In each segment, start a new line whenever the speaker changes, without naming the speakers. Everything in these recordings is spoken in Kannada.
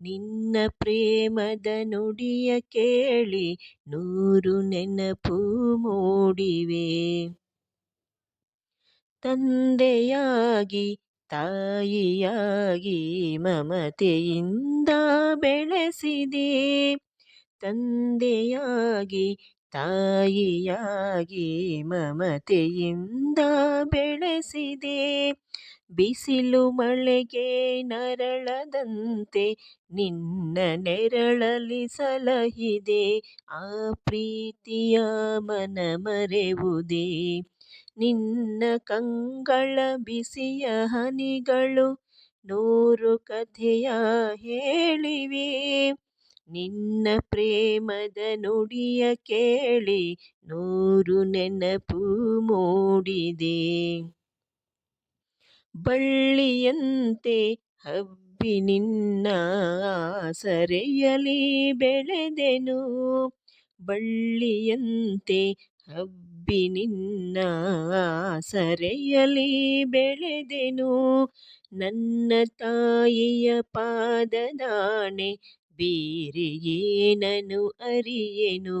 ನಿನ್ನ ಪ್ರೇಮದ ನುಡಿಯ ಕೇಳಿ ನೂರು ನೆನಪು ಮೂಡಿವೆ. ತಂದೆಯಾಗಿ, ತಾಯಿಯಾಗಿ ಮಮತೆಯಿಂದ ಬೆಳೆಸಿದೆ. ತಂದೆಯಾಗಿ, ತಾಯಿಯಾಗಿ ಮಮತೆಯಿಂದ ಬೆಳೆಸಿದೆ. ಬಿಸಿಲು ಮಳೆಗೆ ನರಳದಂತೆ ನಿನ್ನ ನೆರಳಲಿ ಸಲಹಿದೆ. ಆ ಪ್ರೀತಿಯ ಮನ ಮರೆವುದೇ? ನಿನ್ನ ಕಂಗಳ ಬಿಸಿಯ ಹನಿಗಳು ನೂರು ಕಥೆಯ ಹೇಳಿವೆ. ನಿನ್ನ ಪ್ರೇಮದ ನುಡಿಯ ಕೇಳಿ ನೂರು ನೆನಪು ಮೂಡಿದೆ. ಬಳ್ಳಿಯಂತೆ ಹಬ್ಬಿ ನಿನ್ನ ಸರೆಯಲಿ ಬೆಳೆದೆನು. ಬಳ್ಳಿಯಂತೆ ಹಬ್ಬಿ ನಿನ್ನ ಸರೆಯಲಿ ಬೆಳೆದೆನು. ನನ್ನ ತಾಯಿಯ ಪಾದದಾಣೆ ಏನನು ಅರಿಯೆನು.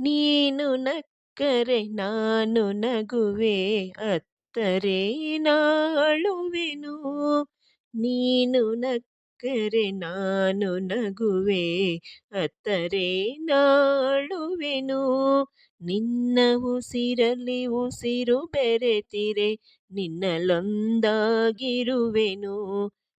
ನೀನು ನಕ್ಕರೆ ನಾನು ನಗುವೆ, ಅತ್ತರೆ ನಾಳುವೆನು. ನೀನು ನಕ್ಕರೆ ನಾನು ನಗುವೆ, ಅತ್ತರೆ ನಾಳುವೆನು. ನಿನ್ನ ಉಸಿರಲ್ಲಿ ಉಸಿರು ಬೆರೆತಿರೆ ನಿನ್ನಲೊಂದಾಗಿರುವೆನು